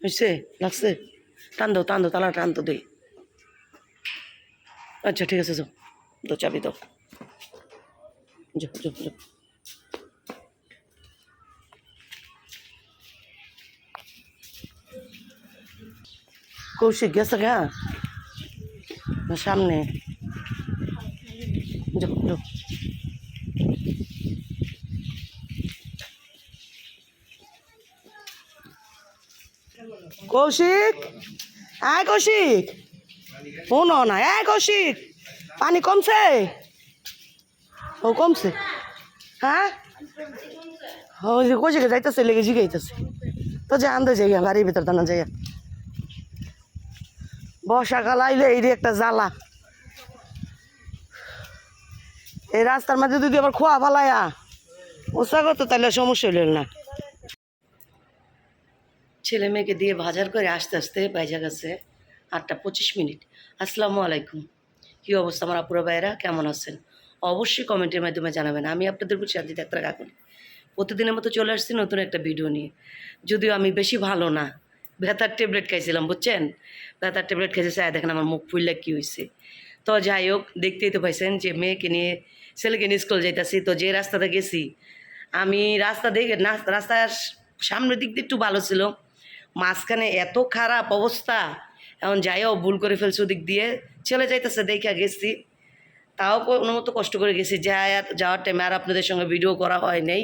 হয়েছে লাগছে? টান দাও টান দাও তালা টান তো দেই আচ্ছা ঠিক আছে, যাও। তো চাবি দাও। যাও যাও যাও কৌশিক, গেছে গা? না, সামনে। যাও যাও। কৌশিক? আয় কৌশিক। শোনো না আয় কৌশিক। পানি কমছে? ও কমছে। হ্যাঁ? ওই যে কৌশিকে যাইতেছে, লেগে জিগাইতেছে। তো যে আনতে যাই বাড়ির ভিতর দানা যাই বর্ষাকাল আইলে এই একটা জ্বালা। এই রাস্তার মাঝে যদি আবার খোয়া ফালায়া ওসা করতো তাহলে সমস্যা হইল না। ছেলে মেয়েকে দিয়ে বাজার করে আস্তে আস্তে বাইজা গেছে আটটা পঁচিশ মিনিট। আসসালামু আলাইকুম। কী অবস্থা আমার আপুরা ভাইয়েরা? কেমন আছেন? অবশ্যই কমেন্টের মাধ্যমে জানাবেন। আমি আপনাদের প্রতি শান্তি ডাক্তার কাকুন প্রতিদিনের মতো চলে আসছি নতুন একটা ভিডিও নিয়ে। যদিও আমি বেশি ভালো না। ব্যথার ট্যাবলেট খাইছিলাম, বুঝছেন? ব্যথার ট্যাবলেট খেয়েছে চাই দেখেন আমার মুখ ফুললে কী হয়েছে তো যাই হোক, দেখতেই তো পাইছেন যে মেয়েকে নিয়ে, ছেলেকে নিয়ে স্কুল যাইতাছি। তো যে রাস্তাতে গেছি, আমি রাস্তা দেখে না, রাস্তার সামনের দিক দিয়ে একটু ভালো ছিল। মাঝখানে এত খারাপ অবস্থা। এখন যাইও, ভুল করে ফেলছে ওদিক দিয়ে। চলে যাইতেছে দেখা গেছি। তাও কোনো মতো কষ্ট করে গেছি। যাই যাওয়ার টাইমে আর আপনাদের সঙ্গে ভিডিও করা হয় নাই।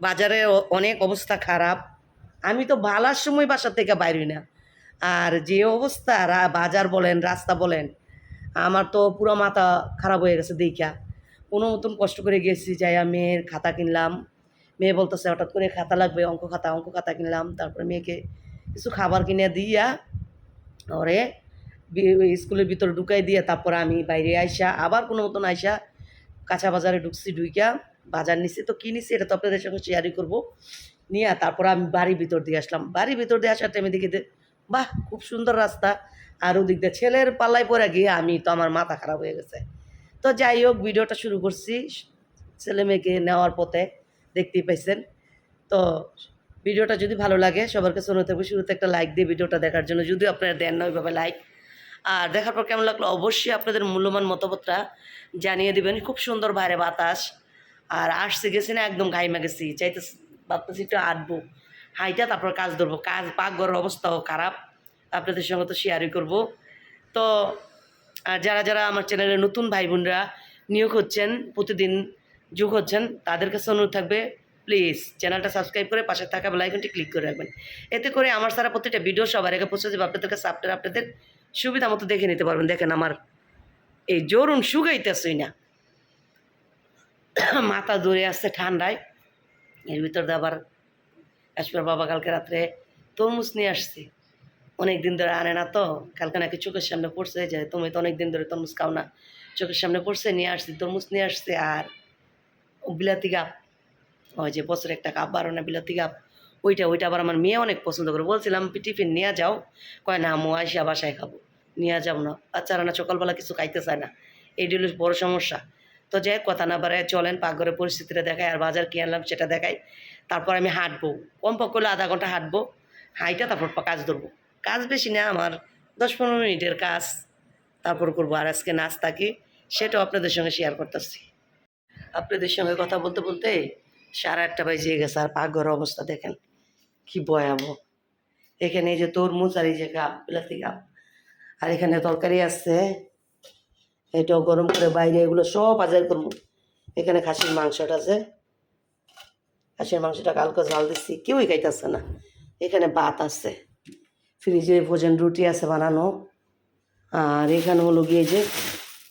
বাজারে অনেক অবস্থা খারাপ। আমি তো ভালার সময় বাসা থেকে বাইরি না। আর যে অবস্থা বাজার বলেন, রাস্তা বলেন, আমার তো পুরো মাথা খারাপ হয়ে গেছে দেখা কোনো মতন কষ্ট করে গেছি যাই মেয়ের খাতা কিনলাম। মেয়ে বলতেছে, হঠাৎ করে খাতা লাগবে, অঙ্ক খাতা অঙ্ক খাতা কিনলাম। তারপরে মেয়েকে কিছু খাবার কিনে দিয়া ওরে স্কুলের ভিতরে ঢুকাই দিয়ে তারপর আমি বাইরে আইসা, আবার কোনো মতন আইসা কাঁচা বাজারে ঢুকছি, ঢুইকা বাজার নিছি তো কী নিছি এটা তো আপনাদের সঙ্গে শেয়ারই করব। নিয়ে তারপর আমি বাড়ির ভিতর দিয়ে আসলাম। বাড়ির ভিতর দিয়ে আসার টাইমে দেখি বাহ, খুব সুন্দর রাস্তা। আর ওদিক দিয়ে ছেলের পাল্লায় পরে গিয়ে আমি তো আমার মাথা খারাপ হয়ে গেছে। তো যাই হোক, ভিডিওটা শুরু করছি। ছেলে মেয়েকে নেওয়ার পথে দেখতেই পাইছেন। তো ভিডিওটা যদি ভালো লাগে, সবার কাছে অনুরোধ থাকবে শুরুতে একটা লাইক দিয়ে ভিডিওটা দেখার জন্য। যদিও আপনারা দেন না ওইভাবে লাইক আর দেখার পর কেমন লাগল? অবশ্যই আপনাদের মূল্যবান মতামতটা জানিয়ে দেবেন। খুব সুন্দর বাইরে বাতাস। আর আসছে গেছি না, একদম ঘাইমা গেছি। চাইতে ভাবতেছি একটু আটবো হাইটা তারপর কাজ ধরবো। কাজ, পাকঘরের অবস্থাও খারাপ। আপনাদের সঙ্গে তো শেয়ারই করব। তো যারা যারা আমার চ্যানেলে নতুন ভাই বোনরা নিয়োগ হচ্ছেন, প্রতিদিন যোগ হচ্ছেন, তাদের কাছে অনুরোধ থাকবে প্লিজ চ্যানেলটা সাবস্ক্রাইব করে পাশে থাকা বেলাইকনটি ক্লিক করে রাখবেন। এতে করে আমার সারা প্রত্যেকটা ভিডিও সবার আগে পৌঁছে যাবে। আপনাদের কাছে আপনারা আপনাদের সুবিধা মতো দেখে নিতে পারবেন। দেখেন আমার এই জরুন শুকাইতেছই না। মাথা দূরে আসছে ঠান্ডায়। এর ভিতর আবার কাশ্মীর বাবা কালকে রাত্রে তরমুজ নিয়ে আসছি। অনেক দিন ধরে আনে না তো। কালকে নাকি চোখের সামনে পড়ছে। যে তুমি তো অনেক দিন ধরে তরমুজ খাও না। চোখের সামনে পড়ছে, নিয়ে আসছি, তরমুজ নিয়ে আসছে আর বিলাতি গাপ ওই যে বছরে একটা কাপ বারো না বিলাতি কাপ, ওইটা ওইটা আবার আমার মেয়ে অনেক পছন্দ করে। বলছিলাম, টিফিন নিয়ে যাও। কয়, না মো আইসা বাসায় খাব। নিয়ে যাও না। বাচ্চারা না সকালবেলা কিছু খাইতে চায় না। এইটি হলো বড় সমস্যা। তো যাই কথা না বাড়ায় চলেন পাকঘরের পরিস্থিতিটা দেখায় আর বাজার কি আনলাম সেটা দেখাই। তারপর আমি হাঁটবো। কমপক্ষে হলে আধা ঘণ্টা হাঁটবো, হাইটা তারপর কাজ ধরবো। কাজ বেশি না, আমার দশ পনেরো মিনিটের কাজ। তারপর করব, আর আজকে নাস্তা কি, সেটাও আপনাদের সঙ্গে শেয়ার করতেছি। আপনাদের সঙ্গে কথা বলতে বলতে সাড়ে আটটা বাজে গেছে, আর পাকঘরের অবস্থা দেখেন কি ভয়াবহ। এখানে এই যে তরমুজ আর এই যে গাপ বিলাতি গাপ আর এখানে তরকারি আছে, এটাও গরম করে বাইরে এগুলো সব বাজার করব। এখানে খাসির মাংসটা আছে, খাসির মাংসটা কালকে জাল দিচ্ছি কেউই খাইতেছে না। এখানে ভাত আছে, ফ্রিজে ভোজন রুটি আছে বানানো। আর এখানে হলো গিয়ে যে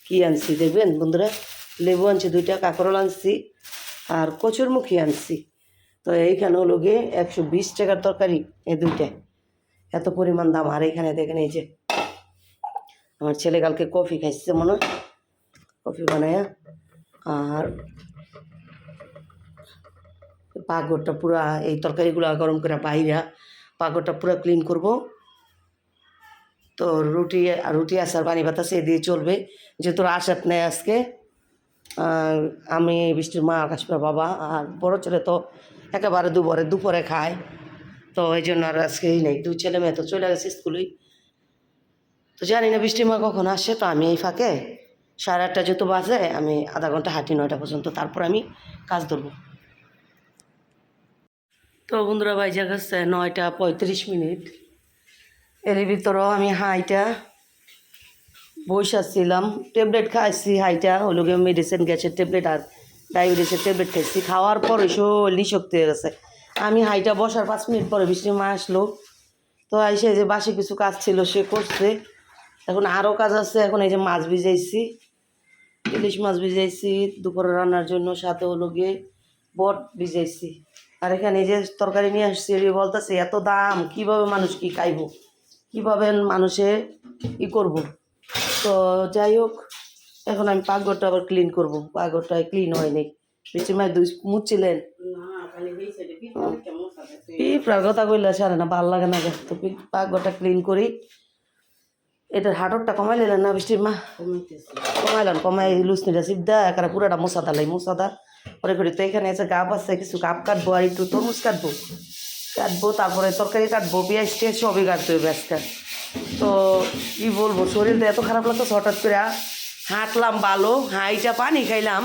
কী আনছি দেখবেন বন্ধুরা? লেবু আনছি, দুইটা কাঁকরোল আনছি আর কচুরমুখী আনছি। তো এইখানে হলো গিয়ে একশো বিশ টাকার তরকারি, এই দুইটা এত পরিমাণ দাম, আর এখানে দেখেন এই যে আমার ছেলে কালকে কফি খাইছে মনে হয়। কফি বানায়, আর পাকঘরটা পুরা, এই তরকারিগুলো গরম করে বাইরা, পাকঘরটা পুরো ক্লিন করব। তো রুটি রুটি আসার পানি বাতাসে দিয়ে চলবে। যেহেতু আসাত নেই আজকে আমি বৃষ্টির মা কাশ্মীর বাবা, আর বড় ছেলে তো একেবারে দুপুরে দুপুরে খায়। তো এই জন্য আর আজকে এই নেই। দুই ছেলে মেয়ে তো চলে গেছে স্কুলেই তো জানি না বৃষ্টির মা কখন আসে, তো আমি এই ফাঁকে সাড়ে আটটা যেহেতু বাজে, আমি আধা ঘণ্টা হাঁটি নয়টা পর্যন্ত, তারপর আমি কাজ ধরবো। তো বন্ধুরা, বাইজা গেছে নয়টা পঁয়ত্রিশ মিনিট। এর ভিতরেও আমি হাইটা বসেছিলাম ট্যাবলেট খাইছি, হাইটা হলো গিয়ে মেডিসিন গ্যাসের ট্যাবলেট আর ডায়াবেটিসের ট্যাবলেট খাইছি। খাওয়ার পরে শরীর শক্তি হয়ে গেছে। আমি হাইটা বসার পাঁচ মিনিট পরে বৃষ্টির মা আসলো। তো এসে যে বাসে কিছু কাজ ছিল, সে করছে। এখন আরও কাজ আছে, এখন এই যে মাছ ভিজাইছি। ইলিশ মাছ ভিজাইছি, দুপুরে রান্নার জন্য, সাথে হলো গিয়ে বট ভিজাইছি। আর এখানে এই যে তরকারি নিয়ে আসছি বলতেছে, এত দাম, কীভাবে মানুষ কি খাইব? কীভাবে মানুষে ই করব? তো যাই হোক এখন আমি পাকঘরটা আবার ক্লিন করব। পাকঘরটা ক্লিন হয়নি বৃষ্টির মায়ের দুই মুচ্ছিলেন পিঁপড়ার কথা কইলে সারে না ভালো লাগে না। তো পাকঘরটা ক্লিন করি। এটার হাটরটা কমাই নিলেন না বৃষ্টির মা? কমাইলাম কমাই লুচনিটা সিদ্ধা একারে পুরাটা মশাদা লাই মশাদা পরে করি তো এখানে এসে গাপ আছে কিছু গাপ কাটবো আর একটু তরমুজ কাটবো। কাটবো তারপরে তরকারি কাটবো পেঁয়াজ টেয়াজ সবই কাটতে হবে আজকে। তো কি বলব, শরীরটা এত খারাপ লাগতো হঠাৎ করে হাঁটলাম ভালো, হাইটা পানি খাইলাম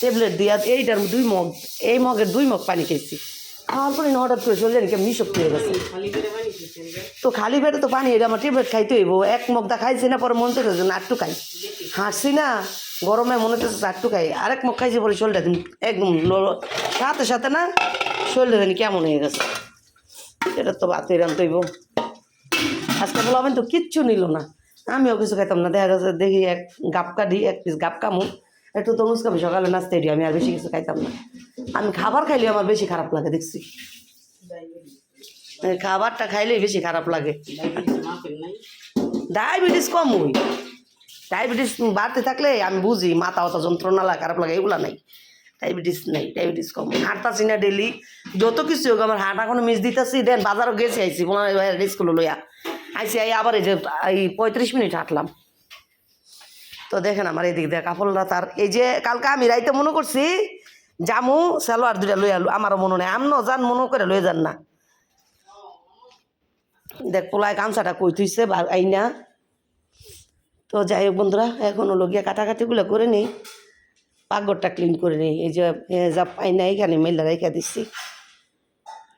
ট্যাবলেট দিয়া এইটার দুই মগ, এই মগের দুই মগ পানি খেয়েছি। খাওয়ার পরে হঠাৎ করে শরীরে কেমনি শক্তি হয়ে গেছে। তো খালি পেটে তো পানি, এটা আমার ট্যাবলেট খাইতে হইব। এক মগদা খাইছি না, পরে মন চলে না আটটু খাই। হাঁটছি না, গরমে মনে হচ্ছে আটটু খাই। আরেক মগ খাইছি পরে শরীরটা একদম সাথে সাথে না, শরীরটা জানি কেমন হয়ে গেছে। এটা তো বাতে রান তৈব আমি তো কিচ্ছু নিল না। আমিও কিছু খাইতাম না। দেখা গেছে দেখি এক গাপ কাটি, এক পিস গাপ কামু একটু তরমুজ খাবি সকালে নাচতে দিই আমি আর বেশি কিছু খাইতাম না। আমি খাবার খাইলে আমার বেশি খারাপ লাগে, দেখছি। খাবারটা খাইলেই বেশি খারাপ লাগে। ডায়াবেটিস কম হই। ডায়াবেটিস বাড়তে থাকলে আমি বুঝি, মাথা অত যন্ত্রণা লাগে, খারাপ লাগে, এগুলা নাই। ডায়াবেটিস নেই, ডায়াবেটিস কম হাঁটতাছি না ডেলি যত কিছু হোক, আমার হাঁটা কোনো মিস দিতেছি। দেন বাজারও গেছি আইসি স্কুলে লইয়া। আইসি আই আবার এই যে, এই পঁয়ত্রিশ মিনিট হাঁটলাম। তো দেখেন আমার এদিক দিয়ে কাপড়রা তার, এই যে কালকে আমি রাইতে মনে করছি, জামু, সালোয়ার দুটা লই আলু আমারও মনে নেই। আমনো যান, মনে করে লই যান না। দেখ, পোলায় গামছাটা কই থুইছে, বা আইনা তো যাই হোক বন্ধুরা, এখন হলো গিয়ে কাটাকাটিগুলো করে নিই। পাকঘরটা ক্লিন করে নিই। এই যে যা আইনা এখানে মেলা রেখে দিচ্ছি।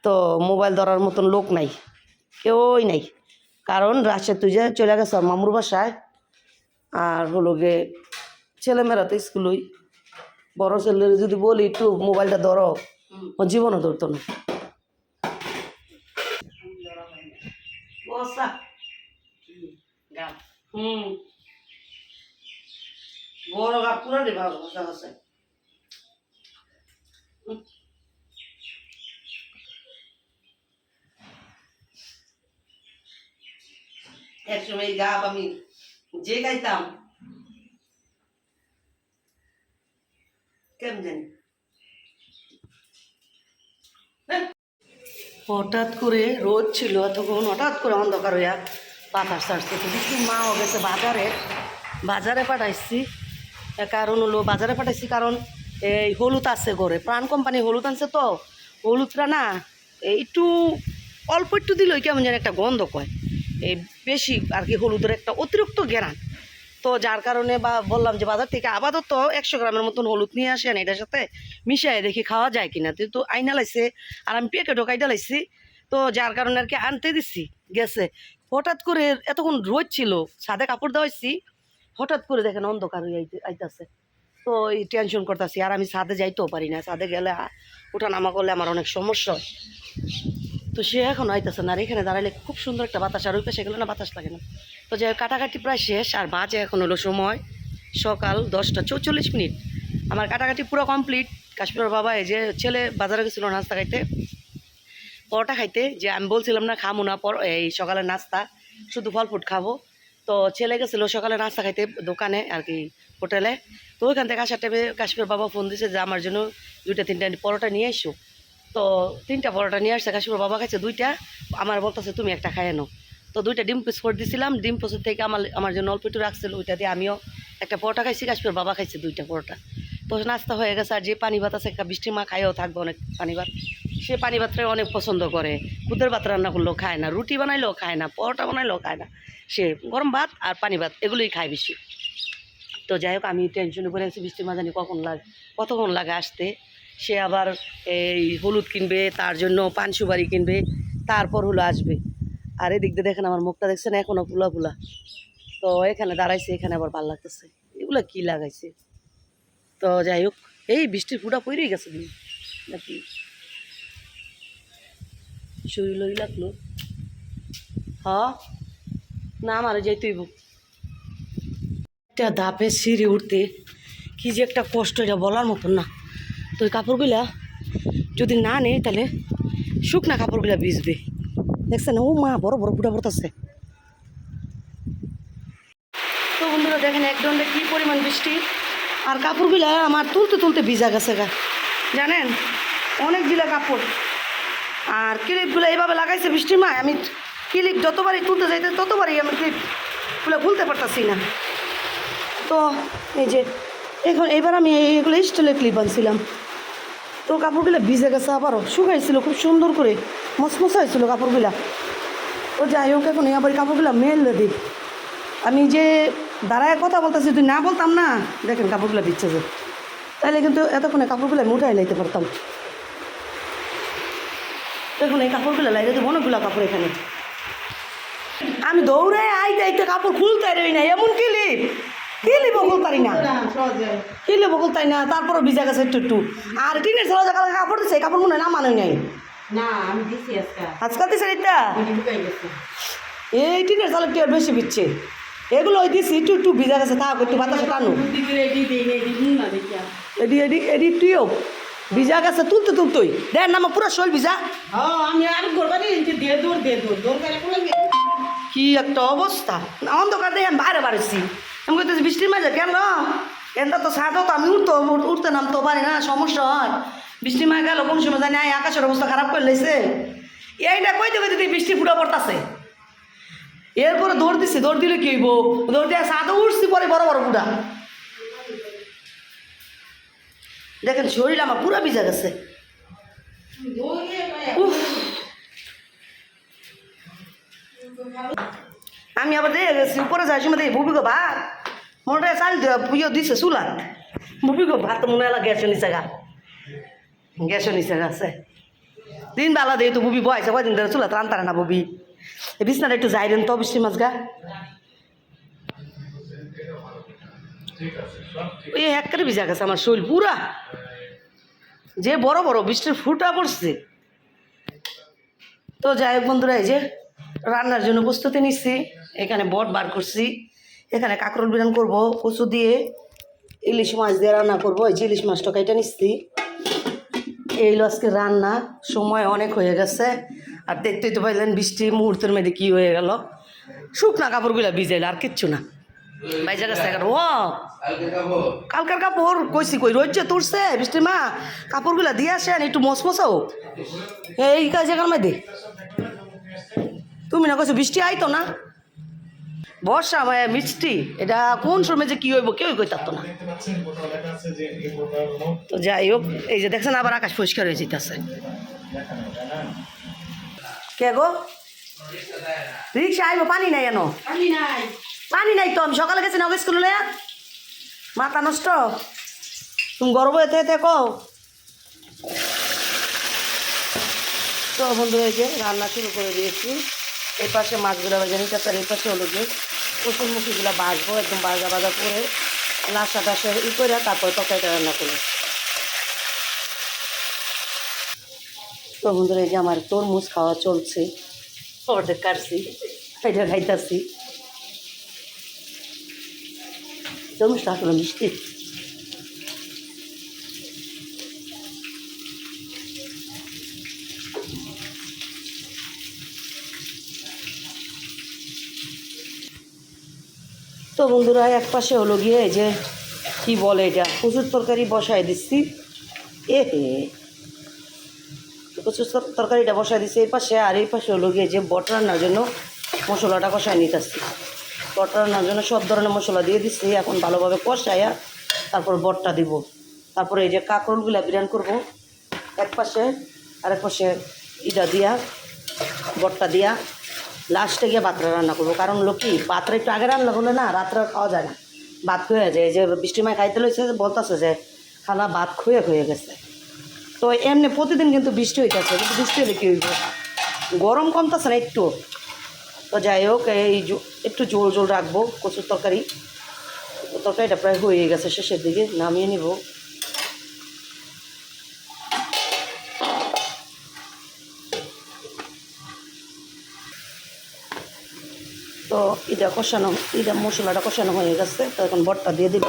তো মোবাইল ধরার মতন লোক নাই, কেউই নাই। কারণ রাশের তুই যে চলে গেছে মামুর বাসায়, আর হলো গিয়ে ছেলেমেয়েরা তো স্কুলই বড় ছেলের যদি বলি, একটু মোবাইলটা ধরো, ও জীবনও ধরতো না। হুম। বড় গাপ বসা একসময় গাপ আমি যে খাইতাম কেমন জানি। হ্যাঁ। হঠাৎ করে রোদ ছিল, তখন হঠাৎ করে অন্ধকার হইয়া বাতাস ছাড়ছে তো দেখি মাও গেছে বাজারে। বাজারে পাঠাইছি। কারণ হলো বাজারে পাঠাইছি কারণ এই হলুদ আছে ঘরে। প্রাণ কোম্পানি হলুদ আনছে তো। হলুদটা না একটু অল্প একটু দিলেই কেমন যেন একটা গন্ধ কয়। এই বেশি আর কি হলুদের একটা অতিরিক্ত ঘেরান। তো যার কারণে বা বললাম যে বাজার থেকে আপাতত একশো গ্রামের মতন হলুদ নিয়ে আসেন, এটার সাথে মিশিয়ে দেখি খাওয়া যায় কিনা। তো আইনা লাইছে আর আমি পেকেটও কাইটা লাইছি তো যার কারণে আর কি আনতে দিছি, গেছে। হঠাৎ করে এতক্ষণ রোদ ছিল সাদে কাপড় দেওয়াইছি হঠাৎ করে দেখেন অন্ধকার হয়ে আইতে আইতাছে। তো এই টেনশন করতেছি, আর আমি ছাদে যাইতেও পারি না। ছাদে গেলে ওঠা নামা করলে আমার অনেক সমস্যা হয়। তো সে এখন আইতেছে না আর এখানে দাঁড়াইলে খুব সুন্দর একটা বাতাস, আর ওই পাশে গেলে না বাতাস লাগে না। তো যে কাটাকাটি প্রায় শেষ, আর বাজে এখন হলো সময়, সকাল দশটা চৌচল্লিশ মিনিট। আমার কাটাকাটি পুরো কমপ্লিট। কাশ্মীরের বাবা এই যে ছেলে বাজারে গেছিল নাস্তা খাইতে, পরোটা খাইতে, যে আমি বলছিলাম না খামো না, পর এই সকালের নাস্তা, শুধু ফল ফুড খাব। তো ছেলে গেছিল সকালে নাস্তা খাইতে দোকানে, আর কি, হোটেলে। তো ওইখান থেকে আসার টাইমে কাশ্মীর বাবা ফোন দিয়েছে যে আমার জন্য দুইটা, তিনটা পরোটা নিয়ে এসো তো তিনটা পরোটা নিয়ে আসছে, কাশিপুর বাবা খাইছে দুইটা, আমার বলতেছে, তুমি একটা খাই আনো তো দুইটা ডিম পিস করে দিছিলাম, ডিম পিসের থেকে আমার আমার জন্য অল্প একটু রাখছিল, ওইটা দিয়ে আমিও একটা পরোটা খাইছি, কাশিপুর বাবা খাইছে দুইটা পরোটা। তো নাস্তা হয়ে গেছে, আর যে পানি ভাত আছে বৃষ্টির মা খাইও থাকবে অনেক পানি ভাত সে পানি ভাতটা অনেক পছন্দ করে, খুদের ভাত রান্না করলেও খায় না, রুটি বানাইলেও খায় না, পরোটা বানাইলেও খায় না। সে গরম ভাত আর পানি ভাত এগুলোই খায় বেশি। তো যাই হোক আমি টেনশনে পড়ে আছি বৃষ্টির মাঝানি কখন লাগে, কতক্ষণ লাগে আসতে। সে আবার এই হলুদ কিনবে, তার জন্য পান সুপারি কিনবে, তারপর হলো আসবে। আর এদিক দিয়ে দেখেন আমার মুখটা দেখছেন এখনও ফুলা ফুলা। তো এখানে দাঁড়াইছে, এখানে আবার ভালো লাগতেছে। এগুলো কি লাগাইছে? তো যাই হোক, এই বৃষ্টির ফুটা পড়েই গেছে দিন নাকি? শরীর লই লাগল। হ, না যাই তুই একটা ধাপে সিঁড়ি উঠতে, কি যে একটা কষ্ট, এটা বলার মতন না। তো ওই কাপড়গুলা যদি না নেই, তাহলে শুকনা কাপড়গুলা ভিজবে। দেখছেন? ও মা, বড় বড় ফুটা পড়তেছে। তো বন্ধুরা, দেখেন এক দণ্ডে কী পরিমাণ বৃষ্টি। আর কাপড়গুলা আমার তুলতে তুলতে ভিজা গেছে গা। জানেন? অনেকগুলা কাপড়। আর ক্লিপগুলো এইভাবে লাগাইছে বৃষ্টির মা আমি ক্লিপ যতবারই তুলতে যাইতে, ততবারই আমি ক্লিপগুলো খুলতে পারতাছি না। তো এই যে, এখন এবার আমি এগুলো স্টিলের ক্লিপ আনছিলাম। তো কাপড়গুলো ভিজে গেছে আবারও। শুকাইছিল, খুব সুন্দর করে। মসমসা হয়েছিল কাপড়গুলা। ও যাই হোক, এখন আবার কাপড়গুলো মেললে দিই আমি যে দাঁড়ায় কথা বলতেছি, তুই না বলতাম না? দেখেন কাপড়গুলো দিচ্ছে যে। তাহলে কিন্তু এতক্ষণে কাপড়গুলো আমি উঠাই লাইতে পারতাম। দেখুন, এই কাপড়গুলো লাইতে দেবো অনেকগুলো কাপড় এখানে। আমি দৌড়ে আইতে আইতে কাপড় খুলতে রই না এমন কিলিপ কিলিপ খুলতারি না? কিলিপ খুলতাই না? তারপরও ভিজা গেছে একটু একটু। আর টিনের ছেলে যে কাপড় দিছে কাপড় মনে না মানুষ নাই? আজকাল দিছে এটা এই টিনের চালের টিয়ার বেশি বিচ্ছে এগুলো ওই দিছি একটু একটু ভিজা গেছে থাক একটু বাতাসে টানো এডি এডি এডি তুইও। ভিজা গেছে তুলতে তুলতই। দেখ না আমার পুরো শরীর ভিজা। কি একটা অবস্থা। অন্ধকার আমি বাইরে বাড়ছি আমি কইতেছি বৃষ্টির মাঝে কেন? এটা তো ছাদও তো আমি উঠতো উঠতে নামতে পারি না, সমস্যা হয়। বৃষ্টি মাঝে গেল, কোন সময় জানি, আয়, আকাশের অবস্থা খারাপ করে লেছে এইটা কইতে কইতে দেখি বৃষ্টি ফুটা পড়তাছে। এরপরে দৌড় দিছি, দৌড় দিলে কি হইব? দৌড় দিয়ে ছাদও উঠছি, পরে বড় বড় ফুটা দেখেন, শরীর আমার পুরো ভিজা গেছে। আমি আবার দিয়ে গেছি, উপরে যাই সময় দেখি ভুবি মনে চাল পুজো দিছে চুলাত। ভুবি গো, ভাত মনে হলো গ্যাসও গা। গ্যাসও নিচে গাছে দিন বেলা দিয়ে তো বুবি বয়সে কয়দিন ধরে চুলাত রান্তারে না বুবি এই বিছনাটা একটু যাই দেন তো বৃষ্টি মাছ গা। ওই একবারে ভিজা গেছে আমার শরীর পুরা যে বড় বড় বৃষ্টির ফুটা পড়ছে তো যাই হোক বন্ধুরা, এই যে, রান্নার জন্য প্রস্তুতি নিচ্ছি এখানে বট বার করছি। এখানে কাঁকরোল বিরান করব, কচু দিয়ে, ইলিশ মাছ দিয়ে রান্না করব। এই যে ইলিশ মাছটা কেটে নিচ্ছি। এই আজকে রান্না। সময় অনেক হয়ে গেছে। আর দেখতেই তো পাইলেন বৃষ্টি মুহূর্তের মধ্যে কী হয়ে গেল। শুকনা কাপড়গুলো ভিজাইল, আর কিচ্ছু না। বাইজা গেছে এখন। ও, কালকার কাপড় কইছি কই রোজ তুলছে বৃষ্টির মা, কাপড়গুলা দিয়ে আসেন একটু মসমসাও। এই কাজে মধ্যে। তুমি না কইছো বৃষ্টি আইতো না? বর্ষা মানে মিষ্টি। এটা কোন সময় যে কি হইব কেউই কই থাকতো না। তো যাই হোক এই যে দেখছেন আবার আকাশ পরিষ্কার হয়ে যেতেছে কে গো? রিক্সা আইব পানি নাই এনো? পানি নাই। তো আমি সকালে গেছি না স্কুলে মাথা নষ্ট। তুমি গর্ব এতে এতে কও। তো বন্ধু এই যে রান্না শুরু করে দিয়েছি। এই পাশে মাছগুলো ভেজে নিতে আর এই পাশে হলো যে কচুর মুখিগুলো বাজবো একদম বাজা বাজা করে লাসা টাসা ই করে তারপরে তরকারিটা রান্না করি। তো বন্ধুরা এই যে আমার তরমুজ খাওয়া চলছে। অর্ধেক কাটছি এটা খাইতাছি। তরমুজটা আসলে মিষ্টি। তো বন্ধুরা, এক পাশে হলো গিয়ে এই যে কি বলে এটা প্রচুর তরকারি বসায় দিচ্ছি। এ হে তর- তরকারিটা বসায় দিচ্ছি এই পাশে, আর এই পাশে হলো গিয়ে যে বট রান্নার জন্য মশলাটা কষায় নিতেছি। বট রান্নার জন্য সব ধরনের মশলা দিয়ে দিচ্ছি, এখন ভালোভাবে কষায়া তারপর বটটা দিব। তারপরে এই যে কাঁকরোলগুলা বিরিয়ান করব, এক পাশে আরেক পাশে ইটা দিয়া, বটটা দিয়া। লাস্টে গিয়ে ভাতটা রান্না করব। কারণ লোক কি ভাতটা একটু আগে রান্না করলে না রাত্রে খাওয়া যায় না। ভাত খুঁয়ে যায় যে বৃষ্টি মায় খাইতে লইছে বলতেছে যে, খালা ভাত খুঁয়ে খুঁয়ে গেছে। তো এমনি প্রতিদিন কিন্তু বৃষ্টি হইতেছে, কিন্তু বৃষ্টি হলে কী হইব? গরম কমতেছে না একটু। তো যাই হোক, এই একটু জোল জোল রাখব, কচুর তরকারি। তরকারিটা প্রায় হয়ে গেছে শেষের দিকে, নামিয়ে নিব। তো এটা কষানো, এটা মশলাটা কষানো হয়ে গেছে, তো এখন বটটা দিয়ে দিব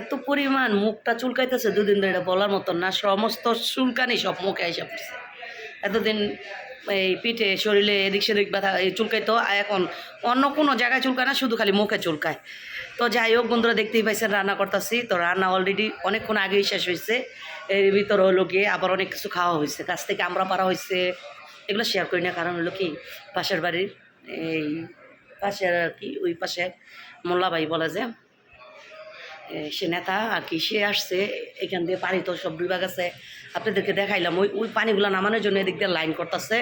এত পরিমাণ মুখটা চুলকাইতেছে দুদিন ধরে বলার মতন না, সমস্ত চুলকানি সব মুখে এসে পড়ছে। এতদিন এই পিঠে শরীরে এদিক সেদিক ব্যথা চুলকাইতো এখন অন্য কোনো জায়গায় চুলকায় না শুধু খালি মুখে চুলকায়। তো যাই হোক বন্ধুরা দেখতেই পাইছেন রান্না করতেছি। তো রান্না অলরেডি অনেকক্ষণ আগেই শেষ হয়েছে। এর ভিতর হলো গিয়ে আবার অনেক কিছু খাওয়া হয়েছে। কাছ থেকে আমরা পারা হয়েছে। এগুলো শেয়ার করি না কারণ হলো কি পাশের বাড়ির এই পাশের আর কি ওই পাশে মোল্লাবাই বলে যে এ, সে নেতা আর কি, সে আসছে, এখান দিয়ে পানি তো সব বিভাগ আছে আপনাদেরকে দেখাইলাম, ওই ওই পানিগুলো নামানোর জন্য এদিক দিয়ে লাইন করতেছে।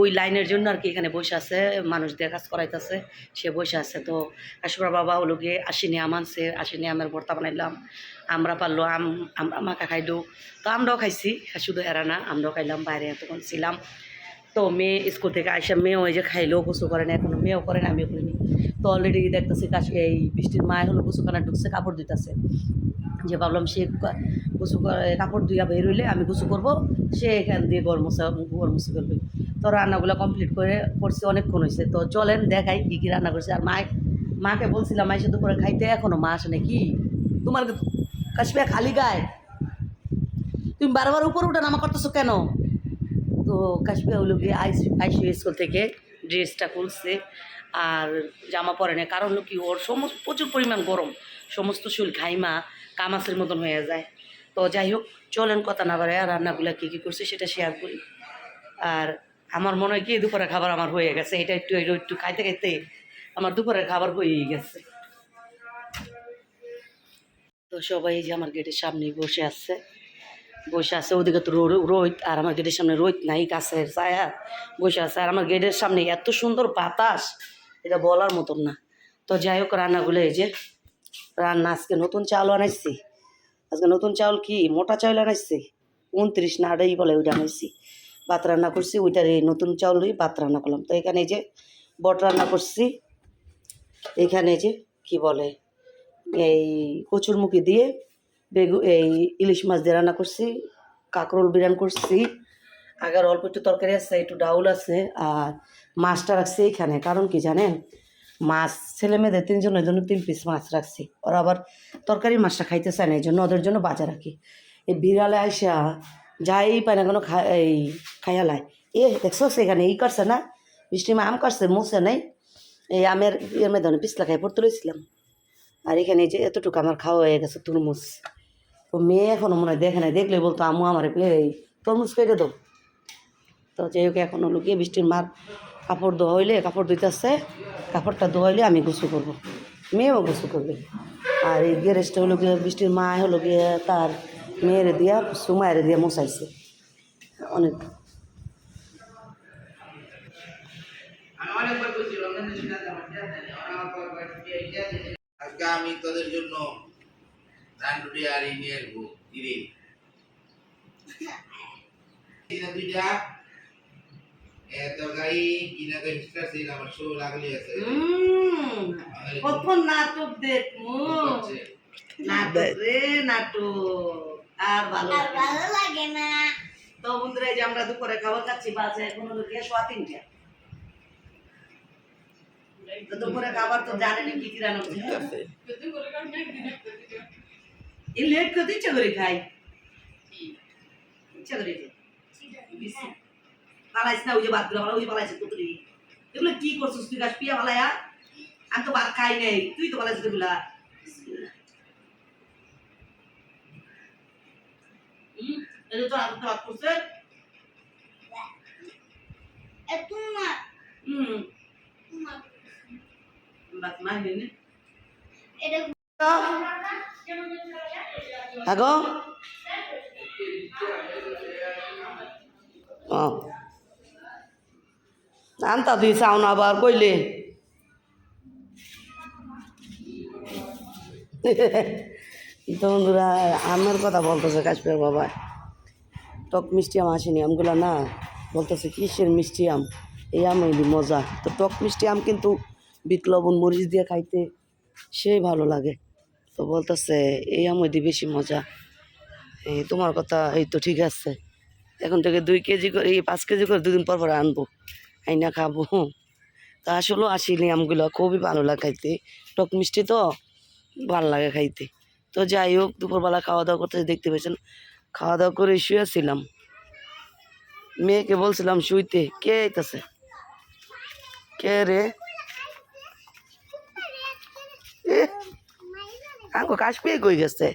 ওই লাইনের জন্য আর কি এখানে বসে আছে, মানুষ দিয়ে কাজ করাইতেছে, সে বসে আছে। তো আশুরা বাবা হলো গিয়ে আশিনি আম আনছে আশিনি আমের ভর্তা বানাইলাম। আমরা পারল আম, আমরা মাখা খাইলো। তো আমরাও খাইছি, শুধু এরা না, আমরাও খাইলাম, বাইরে এতক্ষণ ছিলাম। তো মেয়ে স্কুল থেকে আইসা মেয়েও এই যে খাইলো গোসু করে না এখনও মেয়েও করে না আমিও করিনি। তো অলরেডি দেখতেছি কাশি এই বৃষ্টির মায় হলো গোসু কানা ঢুকছে, কাপড় দিতেছে যে ভাবলাম সে গোসু কাপড় ধুইয়া বের হইলে আমি গোসু করব, সে এখান দিয়ে গরম মশা গরম মশা করবে তো রান্নাগুলো কমপ্লিট করে করছি, অনেকক্ষণ হয়েছে তো চলেন দেখাই কী কী রান্না করছে। আর মায় মাকে বলছিলাম, মায়ের সাথে করে খাইতে এখনও মা আসে নাকি? তোমার কাশ্মীর খালি গায়ে? তুমি বারবার উপর উঠে নামা করতেছো কেন? তো কাশ্মীর হলো গিয়ে আইসি আইসি স্কুল থেকে ড্রেসটা খুলছে। আর জামা পরে না কারণ হলো কি, ওর সমস্ত, প্রচুর পরিমাণ গরম। সমস্ত শুল ঘাইমা, কামাসের মতন হয়ে যায়। তো যাই হোক, চলেন কথা না বাড়ে রান্নাগুলো কী কী করছে সেটা শেয়ার করি। আর আমার মনে হয় কি, দুপুরের খাবার আমার হয়ে গেছে। এটা একটু একটু খাইতে খাইতে আমার দুপুরের খাবার হয়েই গেছে। তো সবাই যে আমার গেটের সামনেই বসে আছে। বসে আছে, ওদিকে তো রো- রোদ আর আমার গেটের সামনে রোদ নাই, গাছের ছায়া বসে আছে। আর আমার গেটের সামনে এত সুন্দর বাতাস। এটা বলার মতন না। তো যাই হোক রান্নাগুলো এই যে, রান্না আজকে নতুন চাউল আনাইছি আজকে নতুন চাউল কি? মোটা চাউল আনাইছি। উনত্রিশ না আড়াই বলে ওইটা আনাইছি। ভাত রান্না করছি, ওইটার এই নতুন চাউল দিয়ে ভাত রান্না করলাম। তো এখানে এই যে বট রান্না করছি। এখানে যে কি বলে, এই কচুর কচুরমুখি দিয়ে বেগু, এই ইলিশ মাছ দিয়ে রান্না করছি, কাঁকরোল বিরিয়ানি করছি। আগের অল্প একটু তরকারি আছে, একটু ডাউল আছে, আর মাছটা রাখছি এইখানে কারণ কি জানেন? মাছ, ছেলে মেয়েদের তিনজনের জন্য তিন পিস মাছ রাখছি। ওরা আবার তরকারি মাছটা খাইতে চায় না, এই জন্য ওদের জন্য বাজার রাখি এই বিড়ালে আইসা যাই পায় না কোনো এই খাইয়ালায় এ দেখছ সেখানে এই করছে না? বৃষ্টি আম করছে, মুছে নাই। এই আমের ইয়ের মধ্যে পিছলা খাই পড়তে লইছিলাম। আর এখানে যে এতটুকু আমার খাওয়া হয়ে গেছে তরমুজ। তো মেয়ে এখনও মনে হয় দেখে নাই। দেখলে বলতো, আমু আমার এই তরমুজ কেটে দাও। তো যাই হোক, এখন হলো গিয়ে বৃষ্টির মার কাপড় ধোয়া হইলে কাপড় ধুইতেছে, কাপড়টা ধোয়াইলে আমি গোসু করব। মেয়েও গোসু করবে। আর এই গ্যারেজটা হলো গিয়ে, বৃষ্টির মা হলো গিয়ে তার মেয়েরে দিয়া সুমায়ের দিয়া মশাইছে অনেক। আজকে আমি তোদের জন্য আর দুইটা। এ তরকারি কিনা তো মিস্টার সিন আমার শো লাগলি আছে। কখন নাটক রে নাটক। আর ভালো ভালো লাগে না। তো বন্ধুরা যে আমরা দুপুরে খাবার খাচ্ছি বাজে এখন হলো গিয়ে সোয়া তিনটা। তো দুপুরে খাবার তো জানেনি কি কি রান্না করছে এই লেট করতে ইচ্ছা করে খাই। ইচ্ছা করে খাই। পালাইছ না ওই যে ভাতগুলো ওই যে পালাইছে পুতুরি এগুলো কি করছিস তুই গাছ পিয়া পালায়া আমি তো ভাত খাই নাই তুই তো পালাইছিস এগুলা। এই তো ভাত করছে। হুম। আগো। আনতা তুই চাউন আবার কইলে। বন্ধুরা, আমের কথা বলতেছে কাশ্মীর বাবা। টক মিষ্টি আম আসেনি আমগুলো না। বলতেছে, কিসের মিষ্টি আম? এই আম মজা। তো টক মিষ্টি আম কিন্তু বিট, লবণ, মরিচ দিয়ে খাইতে সেই ভালো লাগে। তো বলতেছে, এই আম বেশি মজা। এই তোমার কথা এই তো ঠিক আছে। এখন থেকে দুই কেজি করে, এই পাঁচ কেজি করে দুদিন পর পর আনব। আইনা খাব। তা আসলেও আসিনি আমগুলো খুবই ভালো লাগে খাইতে। টক মিষ্টি তো ভালো লাগে খাইতে। তো যাই হোক দুপুরবেলা খাওয়া দাওয়া করতে দেখতে পেয়েছেন খাওয়া দাওয়া করে শুয়েছিলাম। মেয়েকে বলছিলাম শুইতে। কে আইতাছে? কে রে? আঙ্কো কাশ পেয়ে কই গেছে?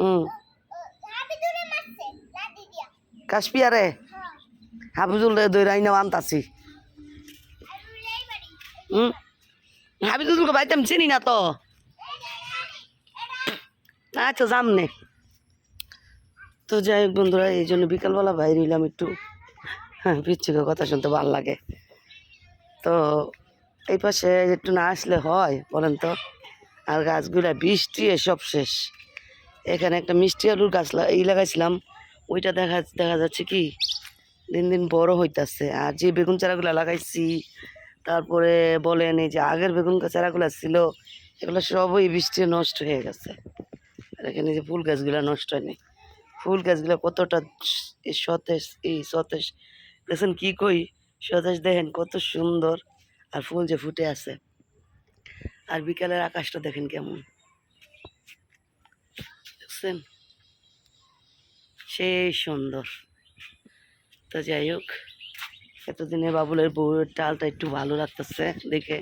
হুম। কাশপিয়ারে হাফিজুল আনতাছি হুম হাফিজুলকে বাইতে আমি চিনি না তো। আচ্ছা যামনে তো যাই হোক বন্ধুরা, এই জন্য বিকালবেলা বাইরে এলাম একটু। হ্যাঁ পিচ্ছিকে কথা শুনতে ভালো লাগে। তো এই পাশে একটু না আসলে হয়, বলেন তো। আর গাছগুলা বৃষ্টি সব শেষ। এখানে একটা মিষ্টি আলুর গাছ এই লাগাইছিলাম। ওইটা দেখা দেখা যাচ্ছে কি? দিন দিন বড় হইতাছে। আর যে বেগুন চারাগুলো লাগাইছি, তারপরে বলেন এই যে আগের বেগুন চারাগুলো ছিল, এগুলো সবই বৃষ্টি নষ্ট হয়ে গেছে। আর এখানে যে ফুল গাছগুলো নষ্ট হয়নি। ফুল গাছগুলো কতটা সতেজ, এই সতেজ। দেখছেন কী কই? সতেজ দেখেন কত সুন্দর। আর ফুল যে ফুটে আছে। আর বিকালের আকাশটা দেখেন কেমন। দেখছেন? সেই সুন্দর। তো যাই হোক, এতদিনে বাবুলের বউয়ের চালটা একটু ভালো লাগতেছে দেখে।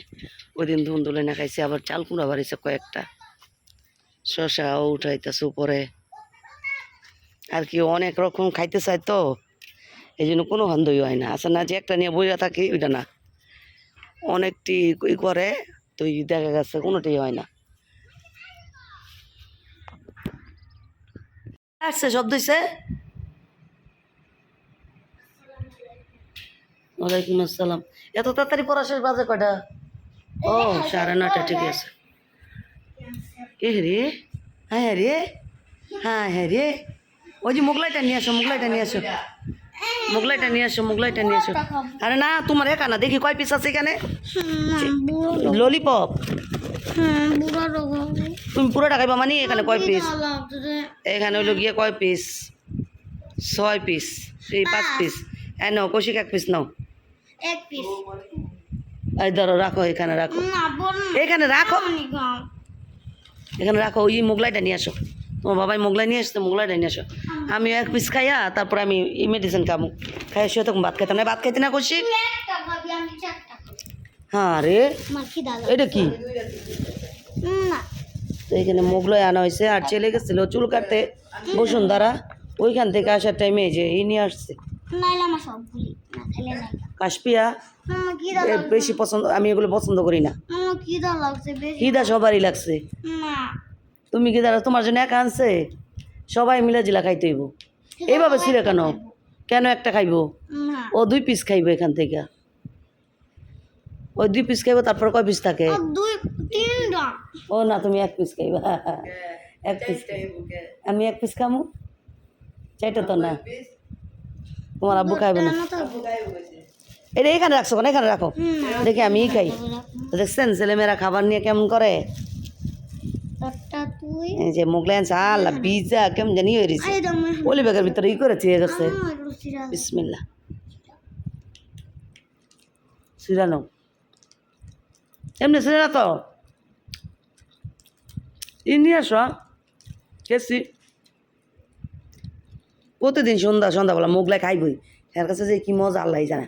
ওই দিন ধুন্দুলে না খাইছে, আবার চাল কুড়া বাড়িছে কয়েকটা। শশাও উঠাইতেছে উপরে। আর কি অনেক রকম খাইতে চায় তো, এই জন্য কোনো হন্দই হয় না। আসলে না, যে একটা নিয়ে বইয়া থাকি, ওইটা না। অনেকটি করে, তো দেখা গেছে কোনোটাই হয় না। আসছে শব্দ হইছে ওয়ালাইকুম আসসালাম। এত তাড়াতাড়ি পড়া শেষ বাজে কয়টা? ও, সাড়ে নটা ঠিক আছে। এ রে হ্যাঁ রে হ্যাঁ হ্যাঁ রে। ওই যে মোগলাইটা নিয়ে আসো, মোগলাইটা নিয়ে আসো। মোগলাইটা নিয়ে আসো মোগলাইটা নিয়ে আসো। আরে না তোমার একা না দেখি কয় পিস আছে এখানে? ললিপপ তুমি পুরো টাকাইবা মানে এখানে কয় পিস এখানে হইল গিয়ে কয় পিস ছয় পিস এই পাঁচ পিস এই নাও কৌশিক এক পিস নাও। এক পিস এই ধরো রাখো এখানে রাখো। এখানে রাখো। এখানে রাখো ওই মোগলাইটা নিয়ে আসো। তোমার বাবাই মোগলাই নিয়ে আসতো মোগলাই নিয়ে আসো। আমি এক পিস খাইয়া তারপরে আমি এই মেডিসিন খাব খাইয়া শুয়ে তখন ভাত খাইতাম না। ভাত খাইতে না খাব। হ্যাঁ রে এটা কি? না। তো এখানে মোগলাই আনা হয়েছে আর ছেলে গেছিল চুল কাটতে। বসুন্ধরা ওইখান থেকে আসার টাইমে যে এই নিয়ে আসছে। কাশপিয়া বেশি পছন্দ আমি এগুলো পছন্দ করি না। খিদা সবারই লাগছে। না। তুমি কি দাঁড়া তোমার জন্য একা আনছে? সবাই মিলে জিলা খাইতে হইব। এইভাবে ছিল কেন? কেন একটা খাইবো? না। ও দুই পিস খাইবো এখান থেকে। ওই দুই পিস খাইবো তারপর কয় পিস থাকে? আর দুই তিনটা। ও না তুমি এক পিস খাইবা। এক পিস আমি এক পিস খামু? চাইটা তো না। তোমার আব্বু খাইবে না। এটা এখানে রাখছো কেন? এখানে রাখো। দেখি আমি খাই। দেখছেন ছেলেমেয়েরা খাবার নিয়ে কেমন করে? এই যে মোগলাই আনছে আল্লাহ পিজা কেমন জানি হয়ে আরে পলি ব্যাগের ভিতরে ই করেছে এ গেছে বিসমিল্লা সিরানো এমনি সিরা তো। ই নিয়ে আসো কেসি প্রতিদিন সন্ধ্যা সন্ধ্যাবেলা মোগলাই খাইবই। এর কাছে যে কি মজা আল্লাহ জানে।